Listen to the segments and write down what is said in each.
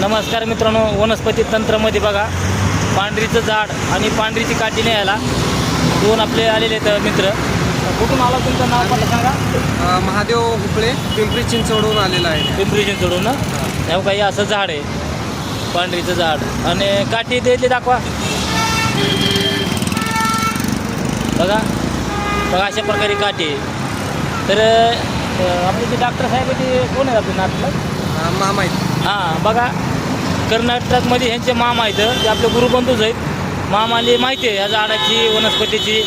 नमस्कार मित्रांनो वनस्पती तंत्रमध्ये बघा. पांढरीचं झाड आणि पांढरीची काठी न्यायला दोन आपले आलेले आहेत मित्र. कुठून आला तुमचं नाव मला सांगा? महादेव हुपळे पिंपरी चिंचवडून आलेला आहे. पिंपरी चिंचवडून ना तेव्हा काही असं झाड आहे. पांढरीचं झाड. आणि काठी द्यायची दाखवा. बघा. बघा अशा प्रकारे काठी आहे. तर आपले जे डॉक्टर साहेब ते कोण आहेत आपले नाटला आहेत. हां बघा. कर्नाटकमध्ये ह्यांचे मामा आहेत ते आपले गुरुबंधूच आहेत. मामाले माहिती आहे या झाडाची वनस्पतीची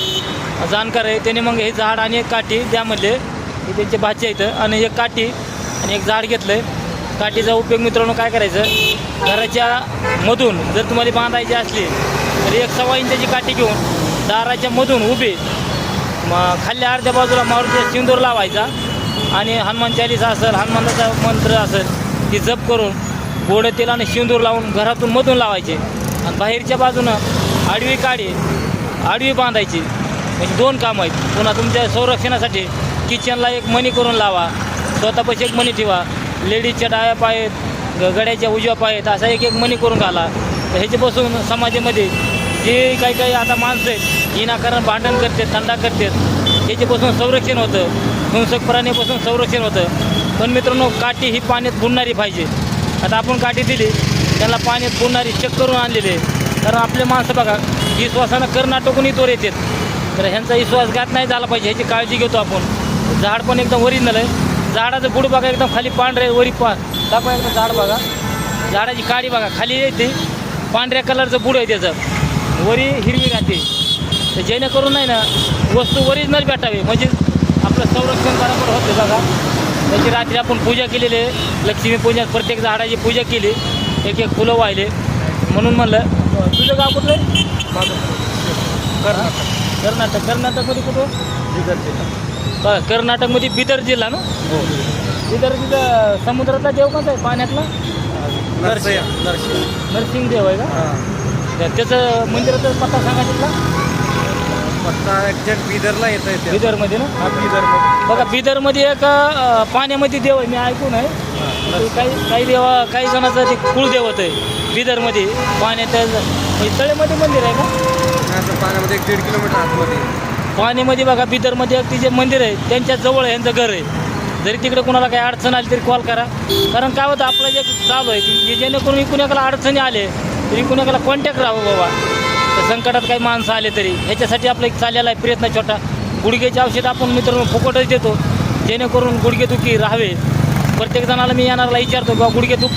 जाणकार आहे. त्याने मग हे झाड आणि एक काठी त्यामध्ये हे त्यांचे भाचे आहेत आणि एक काठी आणि एक झाड घेतलं आहे काठीचा उपयोग मित्रांनो काय करायचं? घराच्या मधून जर तुम्हाला बांधायची असली तर एक सव्वा इंचाची काठी घेऊन दाराच्या मधून उभी मग खाल्ल्या अर्ध्या बाजूला मारुतीचा सिंदूर लावायचा. आणि हनुमान चालीसा असेल हनुमानाचा मंत्र असेल ती जप करून गोड तेल आणि शिंदूर लावून घरातून मधून लावायचे. आणि बाहेरच्या बाजूनं आडवी काढी आडवी बांधायची. म्हणजे दोन कामं आहेत. पुन्हा तुमच्या संरक्षणासाठी किचनला एक मणी करून लावा. स्वतःपाशी एक मणी ठेवा. लेडीजच्या डाव्या पायेत ग- गड्याच्या उजव्या पायेत असा एक एक मणी करून घाला. तर ह्याच्यापासून समाजामध्ये जे काही काही आता माणसं आहेत विनाकारण भांडण करतात थंडा करतात याच्यापासून संरक्षण होतं. हिंसक प्राण्यापासून संरक्षण होतं. पण मित्रांनो काठी ही पाण्यात बुडणारी पाहिजे. आता आपण काठी दिली त्यांना पाणी बुडणारी चेक करून आणलेले कारण आपले माणसं बघा विश्वासानं कर्नाटकून इथवर येतात. तर ह्यांचा विश्वासघात नाही झाला पाहिजे ह्याची काळजी घेतो आपण. झाड पण एकदम ओरिजिनल आहे. झाडाचं बुड बघा एकदम खाली पांढरे वरी पा दाखवा एकदम झाड बघा. झाडाची काळी बघा खाली येते. पांढऱ्या कलरचं बुड आहे त्याचं. वरी हिरवी राहते. तर जेणेकरून नाही ना वस्तू ओरिजिनल भेटावी. म्हणजे आपलं संरक्षण बरोबर होते बघा. त्याची रात्री आपण पूजा केलेली आहे. लक्ष्मी पूजा प्रत्येक झाडाची पूजा केली. एक एक फुलं वाहिले. म्हणून म्हणलं तुझं गाव कुठलं आहे? कर्नाटक. कर्नाटक कर्नाटकमध्ये कुठं? बिदर जिल्हा कर्नाटकमध्ये बिदर जिल्हा ना? हो. बिदर तिथं समुद्रातला देव कोणता आहे? पाण्यातला? नरसया नरसया नरसिंग देव आहे का? त्याचं मंदिराचा पत्ता सांगा तिथला. एक्झॅक्ट बिदरला येतं आहे बिदरमध्ये ना? हा बिदरमध्ये. बघा बिदरमध्ये एक अं, पाण्यामध्ये देव आहे मी ऐकून आहे. ते काही काही देवा काही जणांचं ते कुळदेवत आहे बिदरमध्ये. पाण्यात म्हणजे तळेमध्ये मंदिर आहे का? असं पाण्यामध्ये एक दीड किलोमीटर आतमध्ये. पाण्यामध्ये बघा बिदरमध्ये एक तिचे मंदिर आहे त्यांच्या जवळ यांचं घर आहे. जरी तिकडे कोणाला काही अडचण आली तरी कॉल करा. कारण काय होतं आपलं जे चालू आहे की जेणेकरून इकडून एकाला अडचणी आले तरी इकडून एकाला कॉन्टॅक्ट राहावं बाबा. तर संकटात काही माणसं आले तरी ह्याच्यासाठी आपला एक चाललेला आहे प्रयत्न छोटा. गुडघ्याचे औषध आपण मित्रांनो फुकटच देतो. जेणेकरून गुडघेदुखी राहावे. प्रत्येक जणाला मी येणाऱ्याला विचारतो किंवा गुडघे दुख